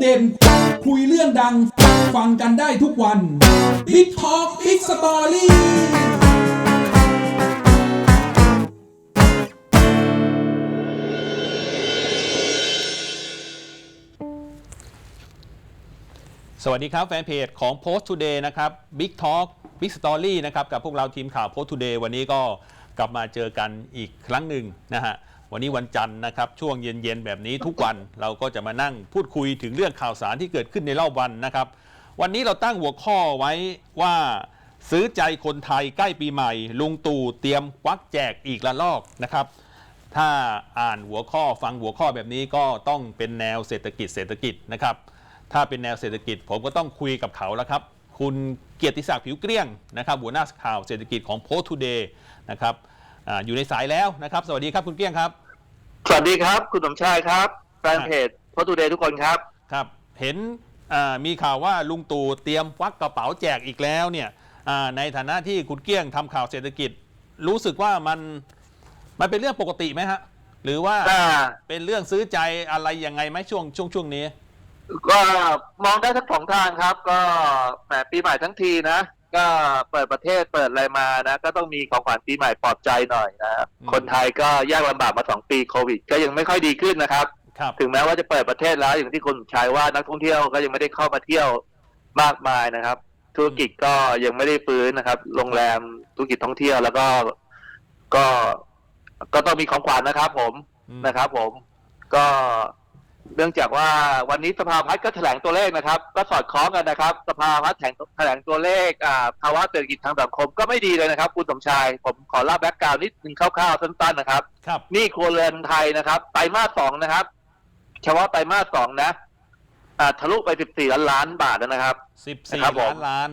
เด่น คุยเรื่องดัง ฟังกันได้ทุกวัน Big Talk Big Story สวัสดีครับแฟนเพจของ Post Today นะครับ Big Talk Big Story นะครับ กับพวกเราทีมข่าว Post Today วันนี้ก็กลับมาเจอกันอีกครั้งหนึ่งนะฮะ วันนี้วันจันทร์นะครับ ช่วงเย็นๆ แบบนี้ทุกวันเราก็จะมานั่งพูดคุยถึงเรื่องข่าวสารที่เกิดขึ้นในรอบวันนะครับ วันนี้เราตั้งหัวข้อไว้ว่า ซื้อใจคนไทยใกล้ปีใหม่ ลุงตู่เตรียมควักแจกอีกละลอกนะครับ ถ้าอ่านหัวข้อฟังหัวข้อแบบนี้ก็ต้องเป็นแนวเศรษฐกิจเศรษฐกิจนะครับ ถ้าเป็นแนวเศรษฐกิจผมก็ต้องคุยกับเขาแล้วครับ คุณเกียรติศักดิ์ผิวเกลี้ยงนะครับหัวหน้าข่าวเศรษฐกิจของโพสต์ทูเดย์นะครับอาอยู่ในสายแล้วนะครับ สวัสดีครับคุณเกลี้ยงครับ สวัสดีครับคุณสมชายครับแฟนเพจพอตูเดย์ทุกคนครับครับ เห็นอ่ามีข่าวว่าลุงตู่เตรียมควักกระเป๋าแจกอีกแล้วเนี่ยอ่าในฐานะที่คุณเกลี้ยงทำข่าวเศรษฐกิจ รู้สึกว่ามันมันเป็นเรื่องปกติไหมฮะ หรือว่าอ่าเป็นเรื่องซื้อใจอะไรยังไงไหมช่วงช่วงช่วงนี้ ก็มองได้ทั้งสองทางครับ ก็แหมปีใหม่ทั้งทีนะ ก็เปิดประเทศเปิดอะไรมานะ ก็ต้องมีของขวัญปีใหม่ปลอบใจหน่อยนะครับอืม คนไทยก็ยากลำบากมาสองปีโควิด ก็ยังไม่ค่อยดีขึ้นนะครับ ครับ ถึงแม้ว่าจะเปิดประเทศแล้วอย่างที่คุณสมชายว่านักท่องเที่ยวก็ยังไม่ได้เข้ามาเที่ยวมากมายนะครับ ธุรกิจก็ยังไม่ได้ฟื้นนะครับ โรงแรมธุรกิจท่องเที่ยวแล้วก็ก็ก็ต้องมีของขวัญนะครับ ผมอืม นะครับ ผม ก็ เนื่องจากว่าวันนี้สภาพัฒน์ก็แถลงตัวเลขนะครับ ก็สอดคล้องกันนะครับ สภาพัฒน์แถลงแถลงตัวเลขอ่าภาวะเศรษฐกิจทางสังคมก็ไม่ดีเลยนะครับ คุณสมชาย ผมขอเล่าแบ็กกราวนิดนึงคร่าวๆสั้นๆนะครับครับหนี่ครัวเรือนไทยนะครับไตรมาสสองนะครับเฉพาะไตรมาสสองนะอ่าทะลุไป14ล้านล้านบาทแล้วนะครับสิบสี่ครับผมล้านล้าน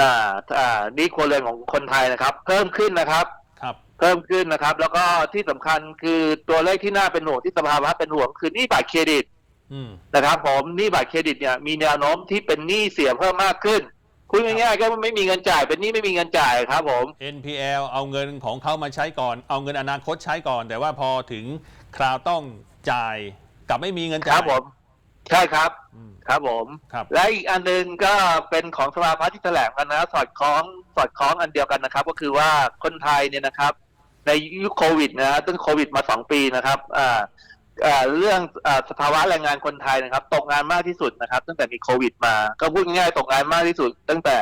อ่าอ่าหนี่ครัวเรือนของคนไทยนะครับ เพิ่มขึ้นนะครับครับ เพิ่มขึ้นนะครับ แล้วก็ที่สำคัญคือตัวเลขที่น่าเป็นห่วงที่สภาวะเป็นห่วงคือหนี้บัตรเครดิตอืม นะครับผมหนี้บัตรเครดิตเนี่ยมีแนวโน้มที่เป็นหนี้เสียเพิ่มมากขึ้นพูดง่ายๆก็ไม่มีเงินจ่าย เป็นหนี้ไม่มีเงินจ่ายครับผม NPL เอาเงินของเขามาใช้ก่อน เอาเงินอนาคตใช้ก่อน แต่ว่าพอถึงคราวต้องจ่ายกลับไม่มีเงินคจ่ายรับผม ใช่ครับ อืม ครับผม ครับ และอีกอันหนึ่งก็เป็นของสภาพัฒน์ที่แถลงกันนะ สอดคล้องสอดคล้องอันเดียวกันนะครับ ก็คือว่าคนไทยเนี่ยนะครับ ในยุคโควิดนะฮะตั้งโควิดมาสองปีนะครับอ่าอ่าเรื่องอาสภาวะแรงงานคนไทยนะครับ ตกงานมากที่สุดนะครับ ตั้งแต่มีโควิดมา ก็พูดง่ายๆตกงานมากที่สุด ตั้งแต่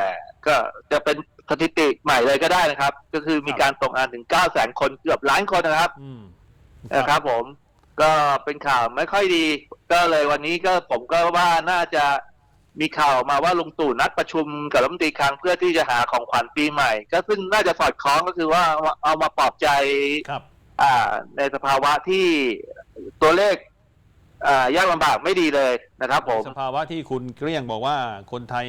ก็จะเป็นสถิติใหม่เลยก็ได้นะครับ ก็คือมีการตกงานถึง9 0 0 0 0 0คนเกือบล้านคนนะครับอืมนะครับ ผม ก็เป็นข่าวไม่ค่อยดี ก็เลยวันนี้ก็ผมก็ว่าน่าจะ มีข่าวมาว่าลุงตู่นัดประชุมกับรัฐมนตรีคลังเพื่อที่จะหาของขวัญปีใหม่ ก็ซึ่งน่าจะสอดคล้องก็คือว่าเอามาปลอบใจครับ อ่า ในสภาวะที่ตัวเลขอ่ายากลำบากไม่ดีเลยนะครับผม สภาวะที่คุณเกลี้ยงบอกว่าคนไทย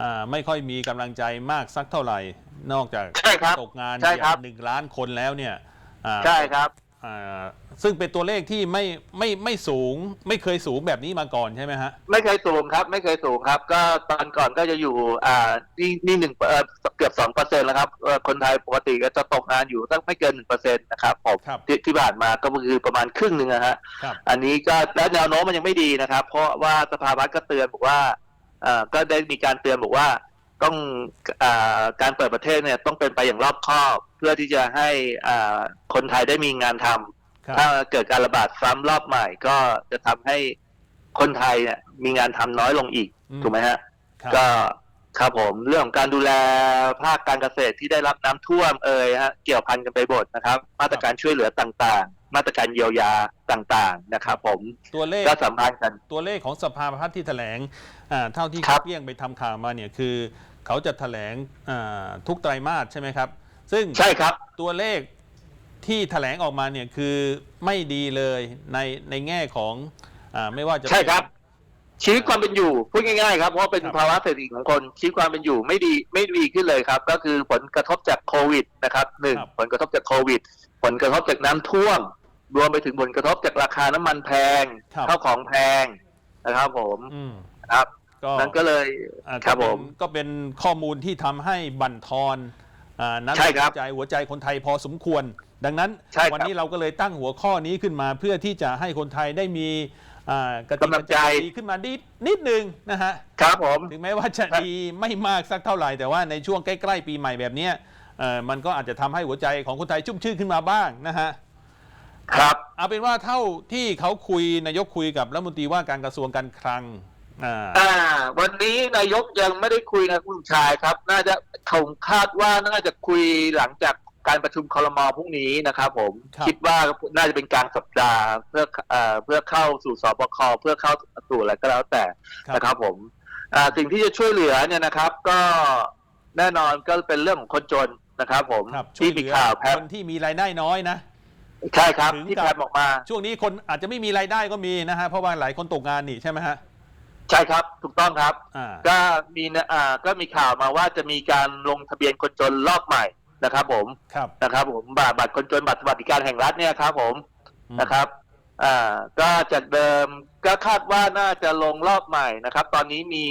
อ่าไม่ค่อยมีกำลังใจมากสักเท่าไหร่ นอกจากใช่ครับตกงานใช่ครับหนึ่งล้านคนแล้วเนี่ยอ่าใช่ครับอ่า ซึ่งเป็นตัวเลขที่ไม่ไม่ไม่สูง ไม่เคยสูงแบบนี้มาก่อนใช่ไหมฮะไม่เคยสูงครับ ไม่เคยสูงครับ ก็ตอนก่อนก็จะอยู่อ่านี่นี่หนึ่งเอ่อเกือบสองเปอร์เซ็นต์แล้วครับเอ่อคนไทยปกติก็จะตกงานอยู่ตั้งไม่เกินหนึ่งเปอร์เซ็นต์นะครับผมครับที่ที่ผ่านมาก็คือประมาณครึ่งหนึ่งนะฮะครับอันนี้ก็และแนวโน้มมันยังไม่ดีนะครับ เพราะว่าสภาพัฒน์ก็เตือนบอกว่าเอ่อก็ได้มีการเตือนบอกว่า ต้องอาการเปิดประเทศเนี่ยต้องเป็นไปอย่างรอบคอบ เพื่อที่จะให้อ่าคนไทยได้มีงานทำครับถ้าเกิดการระบาดซ้ำรอบใหม่ ก็จะทำให้คนไทยเนี่ยมีงานทำน้อยลงอีกอืมถูกไหมฮะครับก็ครับผมเรื่องของการดูแลภาคการเกษตรที่ได้รับน้ำท่วมเอ่ยฮะเกี่ยวพันกันไปหมดนะครับ มาตรการช่วยเหลือต่างๆ มาตรการเยียวยาต่างๆนะครับ ผมตัวเลขก็สัมพันธ์กันตัวเลขของสภาพัฒน์ที่แถลงอ่าเท่าที่ครับเกลี้ยงไปทำข่าวมาเนี่ยคือ เขาจะแถลงอ่าทุกไตรมาสใช่ไหมครับ ซึ่งใช่ครับตัวเลขที่แถลงออกมาเนี่ยคือไม่ดีเลยในในแง่ของอาไม่ว่าจะใช่ครับ ชีวิตความเป็นอยู่พูดง่ายๆครับเพราะเป็นครับภาวะเศรษฐกิจของคนชีวิตความเป็นอยู่ไม่ดีไม่ดีขึ้นเลยครับ ก็คือผลกระทบจากโควิดนะครับหนึ่งผลกระทบจากโควิด ผลกระทบจากน้ำท่วม รวมไปถึงผลกระทบจากราคาน้ำมันแพงครับข้าวของแพงนะครับผมอืมครับ ก็นั่นก็เลยอ่าครับก็ผเป็นม ก็เป็นข้อมูลที่ทำให้บั่นทอนอ่านั้นใช่ครับหัวใจหัวใจคนไทยพอสมควร ดังนั้นใช่ครับวันี้เราก็เลยตั้งหัวข้อนี้ขึ้นมาเพื่อที่จะให้คนไทยได้มีอ่ากติกำลังใจ ดีขึ้นมานิดนิดนึงนะฮะ ครับผม ถึงแม้ว่าจะดีไม่มากสักเท่าไหร่ แต่ว่าในช่วงใกล้ๆปีใหม่แบบเนี้ยเอ่อมันก็อาจจะทำให้หัวใจของคนไทยชุ่มชื่นขึ้นมาบ้างนะฮะ ครับ เอาเป็นว่าเท่าที่เขาคุยนายกคุยกับรัฐมนตรีว่าการกระทรวงการคลัง อ่าอ่า วันนี้นายกยังไม่ได้คุยนะคุณชายครับ น่าจะคงคาดว่าน่าจะคุยหลังจากการประชุมคลมพรุ่งนี้นะครับ ผมครับคิดว่าน่าจะเป็นกลางสัปดาห์เพื่อเอ่อเพื่อเข้าสู่สบคเพื่อเข้าสู่อะไรก็แล้วแต่ครับนะครับ ผมอ่าสิ่งที่จะช่วยเหลือเนี่ยนะครับ ก็แน่นอนก็เป็นเรื่องของคนจนนะครับ ผมครับช่วที่ยเหมีลือข่าวแพร่คนที่มีรายได้น้อยนะใช่ครับถึงที่กับแพร่ออกมา ช่วงนี้คนอาจจะไม่มีรายได้ก็มีนะฮะเพราะว่าหลายคนตกงานนี่ใช่ไหมฮะ ใช่ครับถูกต้องครับ อ่า ก็มีนะอ่าก็มีข่าวมาว่าจะมีการลงทะเบียนคนจนรอบใหม่นะครับ ผมครับนะครับ ผมบัตรบัตรคนจนบัตรสวัสดิการแห่งรัฐเนี่ยครับผมอืมนะครับอ่าก็จากเดิมก็คาดว่าน่าจะลงรอบใหม่นะครับ ตอนนี้มี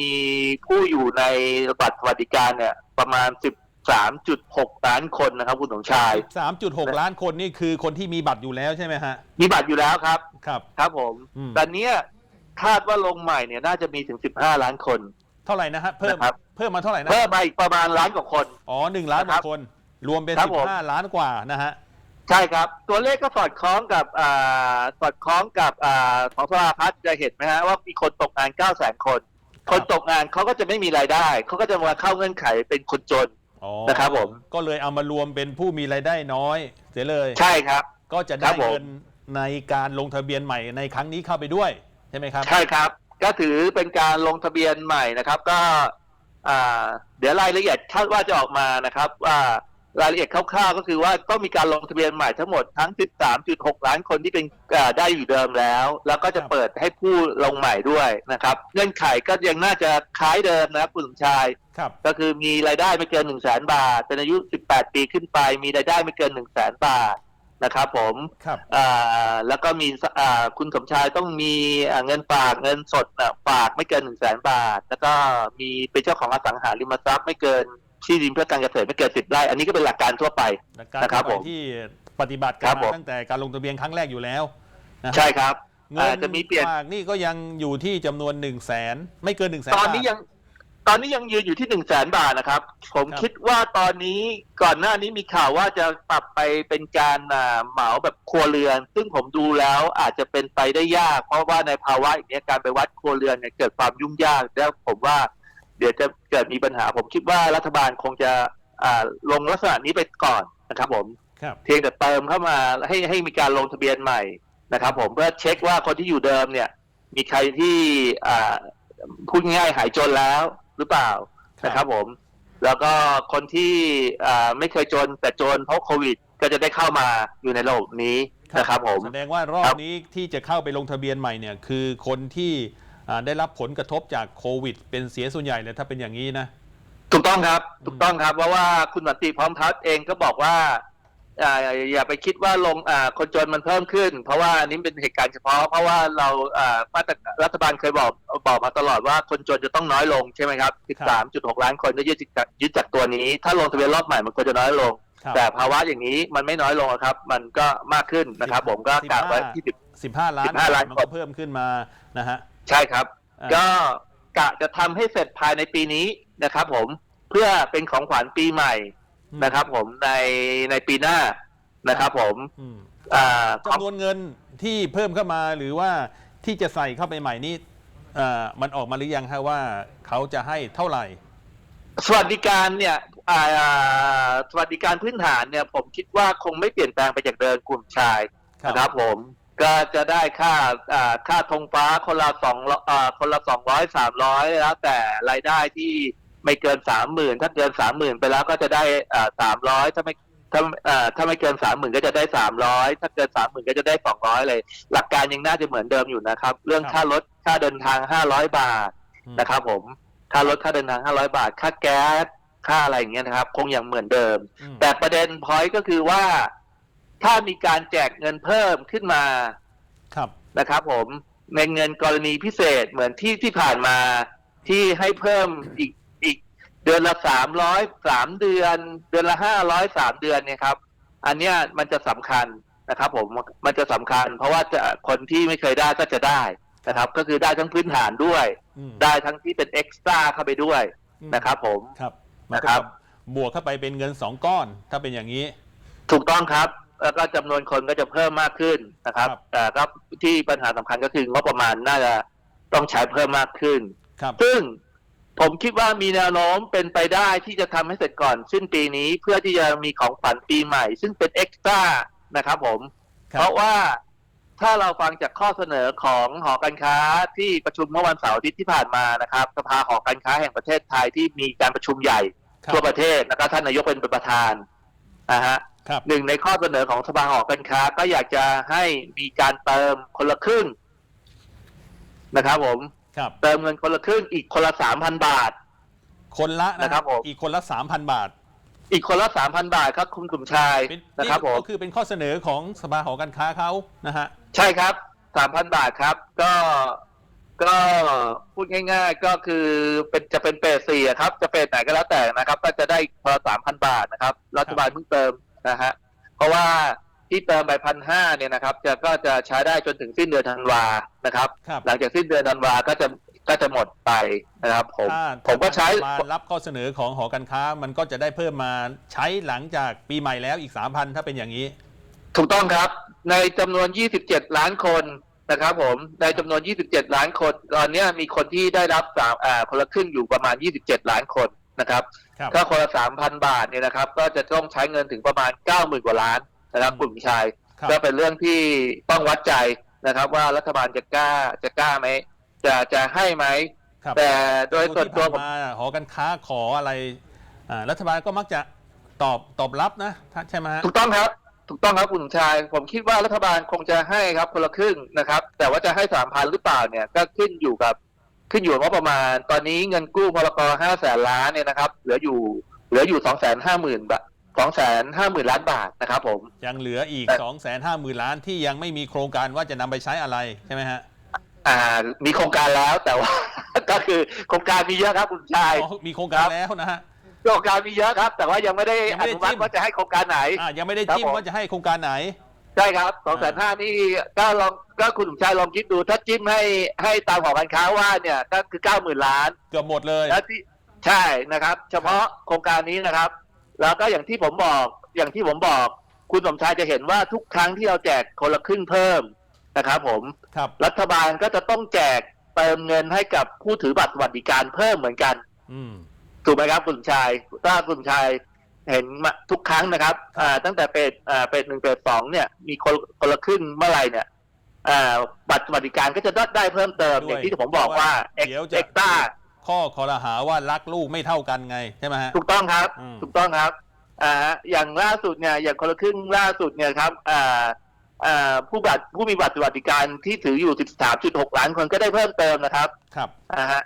ผู้อยู่ในบัตรสวัสดิการเนี่ย ประมาณ 13.6 ล้านคนนะครับ คุณสมชาย สามจุดหกล้านคนนี่คือคนที่มีบัตรอยู่แล้วใช่ไหมฮะ มีบัตรอยู่แล้วครับ ครับ ครับผมอืมตอนเนี้ย คาดว่าลงใหม่เนี่ยน่าจะมีถึง 15 ล้านคน เท่าไหร่นะฮะเพิ่มนะครับ เพิ่มมาเท่าไหร่นะเพิ่มมาอีกประมาณล้านกว่าคน อ๋อหนึ่งล้านกครัว่าบคน รวมเป็นครับสิบผม ห้าล้านกว่านะฮะ ใช่ครับ ตัวเลขก็สอดคล้องกับอ่าสอดคล้องกับอ่าของสภาพัฒน์จะเห็นไหมฮะว่ามีคนตกงาน9 0 0 0 0 0คน คนตกงานเขาก็จะไม่มีรายได้ เขาก็จะมาเข้าเงื่อนไขเป็นคนจน อ๋อนะครับผม ก็เลยเอามารวมเป็นผู้มีรายได้น้อย เสียเลย ใช่ครับ ก็จะคได้รับผม เงินในการลงทะเบียนใหม่ในครั้งนี้เข้าไปด้วย ใช่ไหมครับ ใช่ครับ ก็ถือเป็นการลงทะเบียนใหม่นะครับ ก็อ่าเดี๋ยวรายละเอียดคาดว่าจะออกมานะครับ ว่ารายละเอียดคร่าวๆก็คือว่าต้องมีการลงทะเบียนใหม่ทั้งหมดทั้ง 13.6 ล้านคนที่เป็นอ่าได้อยู่เดิมแล้ว แล้วก็จะครับเปิดให้ผู้ลงใหม่ด้วยนะครับ เงื่อนไขก็ยังน่าจะคล้ายเดิมนะคุณสมชายครับก็คือมีรายได้ไม่เกิน 1 0 0 0 0แบาท เป็นอายุ 18 ปีขึ้นไป มีรายได้ไม่เกิน 1 0 0 0 0แบาท นะครับผมครับอ่าแล้วก็มีสอ่าคุณสมชายต้องมีอ่าเงินฝากเงินสดอะฝากไม่เกิน1 0 0 0 0แบาท แล้วก็มีเป็นเจ้าของอสังหาริมทรัพย์ไม่เกินที่ดินเพื่อการเกษตรไม่เกิน10ไร่อันนี้ก็เป็นหลักการทั่วไปหลักการนะครับทั่วผไปมที่ปฏิบัติคกัรันบผมมาตั้งแต่การลงทะเบียนครั้งแรกอยู่แล้วนะฮะใช่ครับเงินอ่าจะมีเปลี่ยนฝากนี่ก็ยังอยู่ที่จำนวน1นึ่งแสนไม่เกิน1นึ่งแสนตอนนี้ยัง ตอนนี้ยังยืนอยู่ที่หนึ่งแสนบาทนะครับ ผมครับ คิดว่าตอนนี้ก่อนหน้านี้มีข่าวว่าจะปรับไปเป็นการอ่าเหมาแบบครัวเรือน ซึ่งผมดูแล้วอาจจะเป็นไปได้ยาก เพราะว่าในภาวะอย่างนี้ยการไปวัดครัวเรือนเนี่ยเกิดความยุ่งยากแล้วผมว่า เดี๋ยวจะเกิดมีปัญหา ผมคิดว่ารัฐบาลคงจะอ่าลงลักษณะนี้ไปก่อนนะครับผม ครับ เพียงแต่เติมเข้ามาให้ให้มีการลงทะเบียนใหม่นะครับผมเพื่อเช็คว่าคนที่อยู่เดิมเนี่ย มีใครที่อ่าพูดง่ายๆหายจนแล้ว หรือเปล่าครับนะครับผม แล้วก็คนที่อ่าไม่เคยจนแต่จนเพราะโควิด ก็จะได้เข้ามาอยู่ในระบบนี้นะครับผมแสดงว่ารอครับบนี้ที่จะเข้าไปลงทะเบียนใหม่เนี่ย คือคนที่อ่าได้รับผลกระทบจากโควิด เป็นเสียส่วนใหญ่เลยถ้าเป็นอย่างนี้นะ ถูกต้องครับ ถูกต้องครับเพราะว่าคุณสันติพร้อมพัฒน์เองก็บอกว่า อ่าอย่าไปคิดว่าลงอ่าคนจนมันเพิ่มขึ้น เพราะว่าอันนี้เป็นเหตุการณ์เฉพาะ เพราะว่าเราอ่ามาตรรัฐบาลเคยบอกบอกมาตลอดว่าคนจนจะต้องน้อยลงใช่ไหมครับ 13.6 ล้านคนก็ยึดจากยึดจากตัวนี้ ถ้าลงทะเบียนรอบใหม่มันควรจะน้อยลงครับแต่ภาวะอย่างนี้มันไม่น้อยลงอะครับ มันก็มากขึ้นนะครับ ผมก็กะไว้ที่สิบ15 ล้าน15ล้านมันคก็นเพิ่มขึ้นมานะฮะใช่ครับอ่าก็กะจะทำให้เสร็จภายในปีนี้นะครับ ผมเพื่อเป็นของขวัญปีใหม่ นะครับ ผมในในปีหน้านะครับผมอืมอ่าจำนวนเงินที่เพิ่มเข้ามาหรือว่าที่จะใส่เข้าไปใหม่นี่เอ่อมันออกมาหรือยังฮะว่าเขาจะให้เท่าไหร่ สวัสดิการเนี่ยอ่าสวัสดิการพื้นฐานเนี่ย ผมคิดว่าคงไม่เปลี่ยนแปลงไปจากเดิมกลุ่มชายครับนะครับผมก็จะได้ค่าอ่าค่าธงฟ้าคนละสองอ่าคนละสองร้อยสามร้อยแล้วแต่รายได้ที่ ไม่เกินสามหมื่นถ้าเกินสามหมื่นไปแล้วก็จะได้อ่าสามร้อยถ้าไม่ถ้าอ่าถ้าไม่เกินสามหมื่นก็จะได้สามร้อยถ้าเกินสามหมื่นก็จะได้สองร้อยเลย หลักการยังน่าจะเหมือนเดิมอยู่นะครับ เรื่องครับค่ารถค่าเดินทางห้าร้อยบาทอืมนะครับผมค่ารถค่าเดินทาง500บาท ค่าแก๊สค่าอะไรอย่างเงี้ยนะครับ คงยังเหมือนเดิมอืมแต่ประเด็นพอยต์ก็คือว่า ถ้ามีการแจกเงินเพิ่มขึ้นมาครับนะครับผมในเงินกรณีพิเศษเหมือนที่ที่ผ่านมาที่ให้เพิ่มอีกอีก เดือนละสามร้อยสามเดือน เดือนละห้าร้อยสามเดือนเนี่ยครับ อันเนี้ยมันจะสำคัญนะครับ ผมมันจะสำคัญ เพราะว่าจะคนที่ไม่เคยได้ก็จะได้นะครับ ก็คือได้ทั้งพื้นฐานด้วยอืมได้ทั้งที่เป็นเอ็กซ์ตร้าเข้าไปด้วยอืมนะครับ ผมครับมันนะคก็รับบวกเข้าไปเป็นเงินสองก้อน ถ้าเป็นอย่างนี้ ถูกต้องครับแล้วก็จำนวนคนก็จะเพิ่มมากขึ้นนะครับครับแต่ก็ที่ปัญหาสำคัญก็คืองบประมาณน่าจะต้องใช้เพิ่มมากขึ้นครับซึ่ง ผมคิดว่ามีแนวโน้มเป็นไปได้ที่จะทำให้เสร็จก่อนสิ้นปีนี้เพื่อที่จะมีของขวัญปีใหม่ ซึ่งเป็นเอ็กซ์ตร้านะครับผม ครับ เพราะว่าถ้าเราฟังจากข้อเสนอของหอการค้าที่ประชุมเมื่อวันเสาร์อาทิตย์ที่ผ่านมานะครับสภาหอการค้าแห่งประเทศไทยที่มีการประชุมใหญ่ ครับทั่วประเทศแล้วก็ท่านนายกเป็นประธานนะฮะครับ หนึ่งในข้อเสนอของสภาหอการค้าก็อยากจะให้มีการเติมคนละครึ่งนะครับผม ครับ เติมเงินคนละครึ่งอีกคนละสามพันบาท คนละนะนะครับผม อีกคนละสามพันบาท อีกคนละสามพันบาทครับคุณกลุ่มชายเป็นนะครับผมก็คือเป็นข้อเสนอของสภาหอการค้าเขานะฮะ ใช่ครับสามพันบาทครับ ก็ก็พูดง่าย ๆ ก็คือเป็นจะเป็นเปรตสี่อะครับ จะเป็นไหนก็แล้วแต่นะครับ ก็จะได้คนละสามพันบาทนะครับ รัฐบาลเพิ่งเติมนะฮะ เพราะว่า ที่เติมไปพันห้าเนี่ยนะครับ จะก็จะใช้ได้จนถึงสิ้นเดือนธันวานะครับ ครับ หลังจากสิ้นเดือนธันวาก็จะก็จะหมดไปนะครับ ผมถ้าผมก็ใช้มารับข้อเสนอของหอการค้ามันก็จะได้เพิ่มมาใช้หลังจากปีใหม่แล้วอีกสามพันถ้าเป็นอย่างนี้ ถูกต้องครับ ในจำนวน 27 ล้านคนนะครับผม ในจำนวน 27 ล้านคน ตอนเนี้ยมีคนที่ได้รับสามอ่าคนละครึ่งอยู่ประมาณ 27 ล้านคนนะครับ ครับ ถ้าคนละ 3,000 บาทเนี่ยนะครับ ก็จะต้องใช้เงินถึงประมาณ 90,000 กว่าล้าน นะครับอืมกลุ่มชายครับ ก็เป็นเรื่องที่ต้องวัดใจนะครับ ว่ารัฐบาลจะกล้าจะกล้าไหมจะจะให้ไหม ครับแต่โดยส่วนตัวที่ผมผ่านมาหอการค้าขออะไรอ่ารัฐบาลก็มักจะตอบตอบรับนะถ้าใช่ไหมฮะ ถูกต้องครับ ถูกต้องครับคุณชาย ผมคิดว่ารัฐบาลคงจะให้ครับคนละครึ่งนะครับ แต่ว่าจะให้สามพันหรือเปล่าเนี่ยก็ขึ้นอยู่กับขึ้นอยู่กับงบประมาณ ตอนนี้เงินกู้พลกห้าแสนล้านเนี่ยนะครับ เหลืออยู่เหลืออยู่สองแสนห้าหมื่นบาท สองแสนห้าหมื่นล้านบาทนะครับผม ยังเหลืออีกแต่2 5 0 0 0 0ล้านที่ยังไม่มีโครงการว่าจะนำไปใช้อะไรใช่ไหมฮะอ่ามีโครงการแล้วแต่ว่า ก็คือโครงการมีเยอะครับคุณชาย อ๋อมีโครงการแล้วนะฮะ โครงการมีเยอะครับ แต่ว่ายังไม่ได้ยังไม่อได้นุมัติจิ้มว่าจะให้โครงการไหน อ่ายังไม่ได้ครับจิ้มผม ว่าจะให้โครงการไหน ใช่ครับสองแสนห้านี่ก็ลองก็คุณสมชายลองคิดดู ถ้าจิ้มให้ให้ตามหอการค้าว่าเนี่ยก็คือเก้าหมื่นล้าน เกือบหมดเลย แล้วที่ใช่นะครับ เฉพาะโครงการนี้นะครับ แล้วก็อย่างที่ผมบอกอย่างที่ผมบอก คุณสมชายจะเห็นว่าทุกครั้งที่เราแจกคนละครึ่งเพิ่มนะครับผมครับรัฐบาลก็จะต้องแจกเติมเงินให้กับผู้ถือบัตรสวัสดิการเพิ่มเหมือนกัน อืมถูกไหมครับคุณสมชายถ้าคุณสมชายเห็นมาทุกครั้งนะครับ อ่า ตั้งแต่เป็ดอ่าเป็ดหนึ่งเป็ดสองเนี่ย มีคนคนละครึ่งเมื่อไหร่เนี่ย อ่า บัตรสวัสดิการก็จะได้ได้เพิ่มเติมด้วยอย่างที่ผมบอกว่าเอ็กเดี๋ยวเอ็จะกต้า ข้อคอรหาว่ารักลูกไม่เท่ากันไงใช่ไหมฮะ ถูกต้องครับ อืม ถูกต้องครับอ่าฮะอย่างล่าสุดเนี่ยอย่างคนละครึ่งล่าสุดเนี่ยครับอ่าอ่าผู้บัตรผู้มีบัตรสวัสดิการที่ถืออยู่ 13.6 ล้านคนก็ได้เพิ่มเติมนะครับครับ อ่าฮะ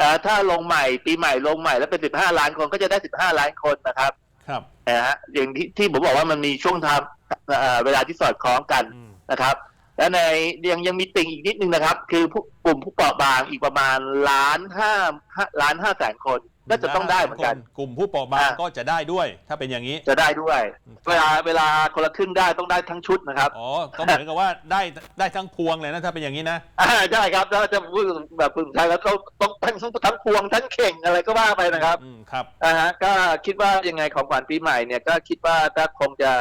อ่าถ้าลงใหม่ปีใหม่ลงใหม่แล้วเป็น 15 ล้านคนก็จะได้ 15 ล้านคนนะครับครับนะฮะอย่างที่ที่ผมบอกว่ามันมีช่วงทำเอ่อเวลาที่สอดคล้องกันอืมนะครับ และในยังยังมีติ่งอีกนิดนึงนะครับ คือผู้กลุ่มผู้เปราะบางอีกประมาณล้านห้าล้านห้าแสนคนก็จะต้องได้เหมือนกัน กลุ่มผู้เปราะบางอ่าก็จะได้ด้วย ถ้าเป็นอย่างนี้จะได้ด้วยอืมเวลาเวลาคนละครึ่งได้ต้องได้ทั้งชุดนะครับอ๋อก็เหมือนกับว่าได้ได้ทั้งพวงเลยนะถ้าเป็นอย่างนี้นะอ่าได้ครับแล้วจะพูดแบบพึงใช้แล้วต้องต้องทั้งทั้งพวงทั้งเข่งอะไรก็ว่าไปนะครับอืมครับอ่าฮะก็คิดว่ายังไงของขวัญปีใหม่เนี่ยก็คิดว่าถ้าคงจะ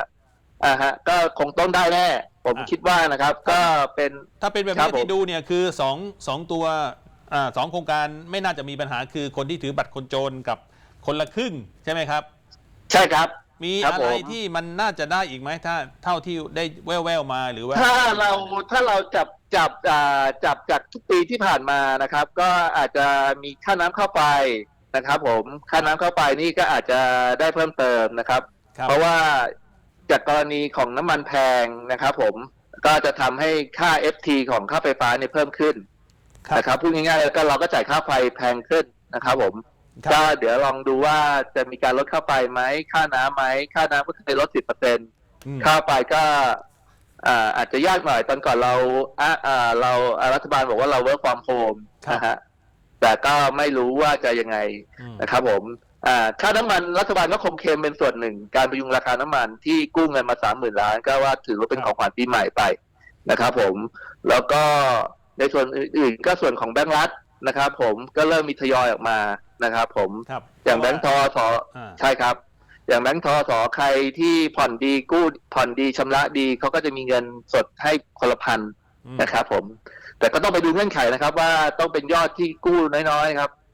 อ่าฮะก็คงต้องได้แน่ ผมอะคิดว่านะครับก็เป็นถ้าเป็นแบบครันี้บผมที่ดูเนี่ยคือสองสองตัวอ่าสองโครงการไม่น่าจะมีปัญหาคือคนที่ถือบัตรคนจนกับคนละครึ่งใช่ไหมครับ ใช่ครับมีครับอะไรผมที่มันน่าจะได้อีกไหมถ้าเท่าที่ได้แว่วๆมาหรือว่า ถ้าเราถ้าเราจับจับอ่าจับจากทุกปีที่ผ่านมานะครับ ก็อาจจะมีค่าน้ำเข้าไปนะครับ ผมค่าน้ำเข้าไปนี่ก็อาจจะได้เพิ่มเติมนะครับครับเพราะว่า จากกรณีของน้ำมันแพงนะครับผมก็จะทำให้ค่า FT ของค่าไฟฟ้าเนี่ยเพิ่มขึ้นครับนะครับพูดง่ายๆแล้วก็เราก็จ่ายค่าไฟแพงขึ้นนะครับผมครับก็เดี๋ยวลองดูว่าจะมีการลดค่าไฟไหม ค่าน้ำไหม ค่าน้ำก็จะลดสิบเปอร์เซ็นต์อืมค่าไฟก็อ่าอาจจะยากหน่อยตอนก่อนเราอ่าอ่าเราอ่ารัฐบาลบอกว่าเรา work from home ครับนะฮะแต่ก็ไม่รู้ว่าจะยังไงอืมนะครับผมอ่า ค่าน้ำมันรัฐบาลก็คงเคลมเป็นส่วนหนึ่ง การพยุงราคาน้ำมันที่กู้เงินมาสามหมื่นล้าน ก็ว่าถือว่าเป็นของขวัญปีใหม่ไปนะครับผมแล้วก็ในส่วนอื่นๆก็ส่วนของแบงก์รัฐนะครับผมก็เริ่มมีทยอยออกมานะครับผมครับอย่างแบงก์ทอสออ่าใช่ครับ อย่างแบงก์ทอสอใครที่ผ่อนดีกู้ผ่อนดีชำระดีเขาก็จะมีเงินสดให้คนละพันอืมนะครับผม แต่ก็ต้องไปดูเงื่อนไขนะครับ ว่าต้องเป็นยอดที่กู้น้อยๆครับอ่า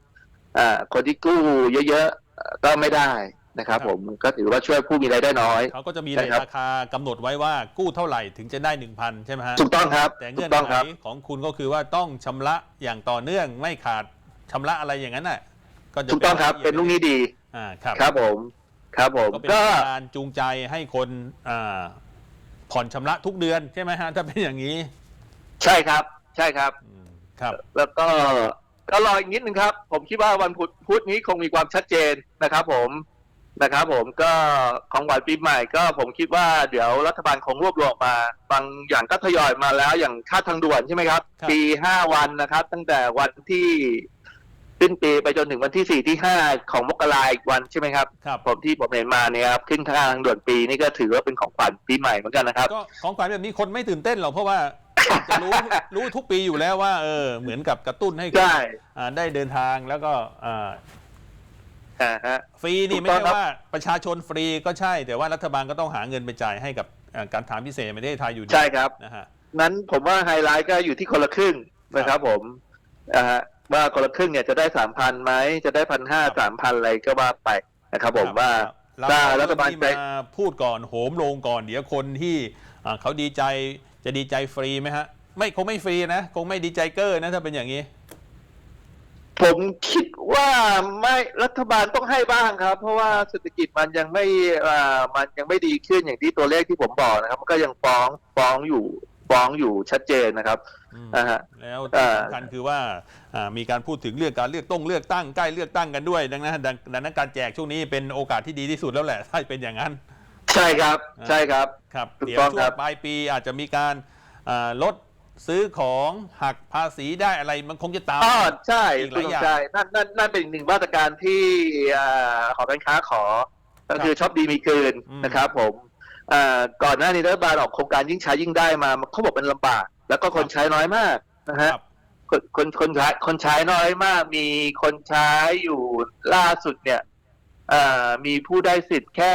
คนที่กู้เยอะๆก็ไม่ได้นะครับผมก็ถือว่าช่วยผู้มีรายได้น้อย เขาก็จะมีใช่ครับราคากำหนดไว้ว่ากู้เท่าไหร่ถึงจะได้ 1,000 ใช่ไหมฮะถูกต้องครับแต่ถูเงื่อนกต้องไขครับของคุณก็คือว่าต้องชำระอย่างต่อเนื่องไม่ขาดชำระอะไรอย่างนั้นน่ะก็จะถูกต้องครับเป็นลูกหนี้ดีอ่าครับครับผมครับผมก็เป็นก็การจูงใจให้คนอ่าผ่อนชำระทุกเดือนใช่ไหมฮะถ้าเป็นอย่างนี้ ใช่ครับ ใช่ครับอืมครับ แล้วก็ ก็รออีกนิดนึงครับ ผมคิดว่าวันพุธพุธนี้คงมีความชัดเจนนะครับผมนะครับผมก็ของหวานปีใหม่ก็ผมคิดว่าเดี๋ยวรัฐบาลคงรวบรวมออกมา บางอย่างก็ทยอยมาแล้วอย่างค่าทางด่วนใช่ไหมครับ ครับ ปีห้าวันนะครับ ตั้งแต่วันที่สิ้นปีไปจนถึงวันที่สี่ที่ห้าของมกราอีกวันใช่ไหมครับ ครับ ผมที่ผมเห็นมาเนี่ยครับขึ้นค่าทางด่วนปีนี่ก็ถือว่าเป็นของขวัญปีใหม่เหมือนกันนะครับ ก็ของขวัญแบบนี้คนไม่ตื่นเต้นหรอกเพราะว่า จะรู้รู้ทุกปีอยู่แล้วว่าเออเหมือนกับกระตุ้นให้คนใช่ อ่าได้เดินทางแล้วก็อ่าอ่าฮะ ฟรีนี่ถูกไม่ต้องใช่ครับ ว่าประชาชนฟรีก็ใช่ แต่ว่ารัฐบาลก็ต้องหาเงินไปจ่ายให้กับอ่าการทางพิเศษในประเทศไทยอยู่ดีใช่ครับ นะฮะ นั้นผมว่าไฮไลท์ก็อยู่ที่คนละครึ่งนะครับผมอ่าฮะว่าคนละครึ่งเนี่ยจะได้สามพันไหมจะได้พันห้าสามพันอะไรก็ว่าไปนะครับผมว่าเราถ้าเอารัฐบาลเองนี้มาพูดก่อนโหมลงก่อน เดี๋ยวคนที่อ่าเขาดีใจ จะดีใจฟรีไหมฮะ ไม่คงไม่ฟรีนะ คงไม่ดีใจเกอร์นะถ้าเป็นอย่างนี้ ผมคิดว่าไม่รัฐบาลต้องให้บ้างครับ เพราะว่าเศรษฐกิจมันยังไม่อ่ามันยังไม่ดีขึ้นอย่างที่ตัวเลขที่ผมบอกนะครับ มันก็ยังฟ้องฟ้องอยู่ฟ้องอยู่ชัดเจนนะครับอืมอ่าฮะ แล้วเอ่ที่อสำคัญคือว่าอ่ามีการพูดถึงเรื่องการเลือกต้องเลือกตั้งใกล้เลือกตั้งกันด้วย ดังนั้นดังดังนั้นการแจกช่วงนี้เป็นโอกาสที่ดีที่สุดแล้วแหละถ้าเป็นอย่างนั้น ใช่ครับใช่ครับครับถูกเดี๋ยวต้องช่ควรังบปลายปีอาจจะมีการอ่าลดซื้อของหักภาษีได้อะไรมันคงจะตามอ๋อใช่อีกหคุลาณยสอย่างมชายนั่นนั่นนั่นเป็นอีกหนึ่งมาตรการที่อ่าขอการค้าขอ ก็คือชอบดีมีคืนอืมนะครับผมอ่าก่อนหน้านี้รัฐบาลออกโครงการยิ่งใช้ยิ่งได้มาเขาบอกเป็นลำบาก แล้วก็คนใช้น้อยมากนะคฮะรับคนคนคนใช้คนใช้น้อยมาก มีคนใช้อยู่ล่าสุดเนี่ยอ่า มีผู้ได้สิทธิ์แค่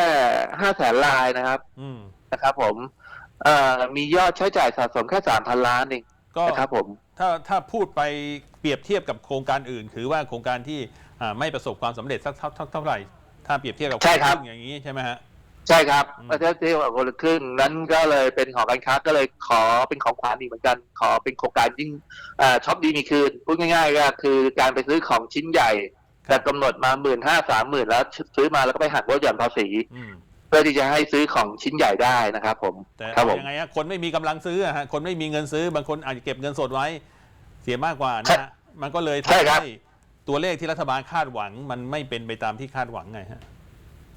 ห้าแสนลายนะครับอืมนะครับ ผมอ่ามียอดใช้จ่ายสะสมแค่สามพันล้านเองก็นะครับผมถ้าถ้าพูดไปเปรียบเทียบกับโครงการอื่น ถือว่าโครงการที่อ่าไม่ประสบความสำเร็จสักเท่าเท่าเท่าไหร่ ถ้าเปรียบเทียบกับใช่ครับนอย่างนี้ใช่ไหมฮะใช่ครับอืมประเทศที่ว่าคนละครึ่งนั้นก็เลยเป็นของการค้าก็เลยขอเป็นของขวัญอีกเหมือนกัน ขอเป็นโครงการยิ่งอ่าช็อปดีมีคืนพูดง่ายๆก็คือการไปซื้อของชิ้นใหญ่ แต่กำหนดมาหมื่นห้าสามหมื่นแล้วซื้อมาแล้วก็ไปหักลดหย่อนภาษีอืมเพื่อที่จะให้ซื้อของชิ้นใหญ่ได้นะครับ ผมแต่ครับผมยังไงฮะคนไม่มีกำลังซื้ออะฮะคนไม่มีเงินซื้อบางคนอาจจะเก็บเงินสดไว้ เสียมากกว่านะฮะมันก็เลยใช่ทำครับให้ตัวเลขที่รัฐบาลคาดหวัง มันไม่เป็นไปตามที่คาดหวังไงฮะ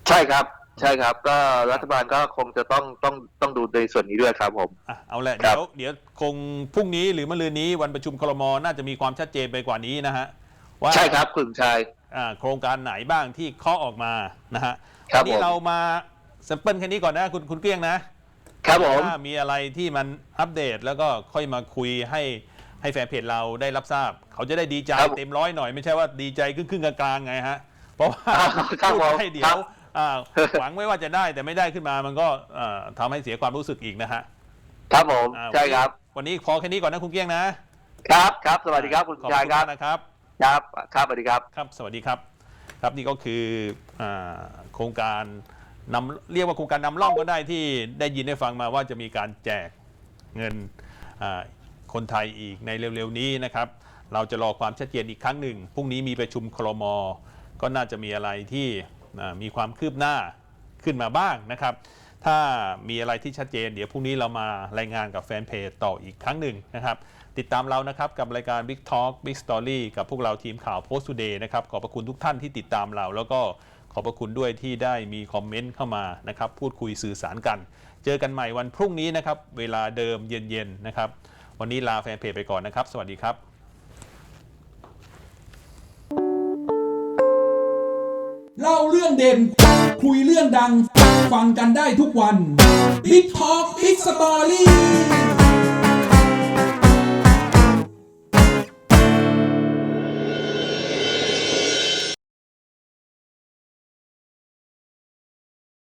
ใช่ครับใช่ครับ ก็รัฐบาลก็คงจะต้องต้องต้องดูในส่วนนี้ด้วยครับผมอะเอาแหละครัเดี๋บยวเดี๋ยวคงพรุ่งนี้หรือมะรืนนี้วันประชุมครมน่าจะมีความชัดเจนไปกว่านี้นะฮะว่าใช่ครับคุณชาย อ่าโครงการไหนบ้างที่เคาะออกมานะฮะครับวันนี้ผม เรามาแซมเปิลแค่นี้ก่อนนะคุณคุณเกลี้ยงนะครับผม ถ้ามีอะไรที่มันอัปเดตแล้วก็ค่อยมาคุยให้ให้แฟนเพจเราได้รับทราบ เขาจะได้ดีใจครับเต็มร้อยหน่อยไม่ใช่ว่าดีใจครึ่งครึ่งๆกลางๆไงฮะเพราะว่าครับพูดผมให้เดี๋คยรัวบอ่าหวังไว้ว่าจะได้แต่ไม่ได้ขึ้นมามันก็อ่าทำให้เสียความรู้สึกอีกนะฮะครับผมอ่าใช่ครับ วันนี้พอแค่นี้ก่อนนะคุณเกลี้ยงนะครับครับ สวัสดีครับคุณขอบชายคุณครัมาบกนะครับ ครับครับสวัสดีครับ ครับ สวัสดีครับ ครับนี่ก็คืออาโครงการนำเรียกว่าโครงการนำร่องก็ได้ที่ได้ยินได้ฟังมาว่าจะมีการแจกเงินอ่าคนไทยอีกในเร็วๆนี้นะครับ เราจะรอความชัดเจนอีกครั้งหนึ่งพรุ่งนี้มีประชุมครม ก็น่าจะมีอะไรที่อ่ามีความคืบหน้าขึ้นมาบ้างนะครับ ถ้ามีอะไรที่ชัดเจน เดี๋ยวพรุ่งนี้เรามารายงานกับแฟนเพจต่ออีกครั้งหนึ่งนะครับ ติดตามเรานะครับกับรายการ Big Talk Big Story กับพวกเราทีมข่าว Post Today นะครับ ขอบพระคุณทุกท่านที่ติดตามเรา แล้วก็ขอบพระคุณด้วยที่ได้มีคอมเมนต์เข้ามานะครับ พูดคุยสื่อสารกัน เจอกันใหม่วันพรุ่งนี้นะครับ เวลาเดิมเย็นๆนะครับ วันนี้ลาแฟนเพจไปก่อนนะครับ สวัสดีครับเล่าเรื่องเด่น คุยเรื่องดัง ฟังกันได้ทุกวัน Big Talk Big Story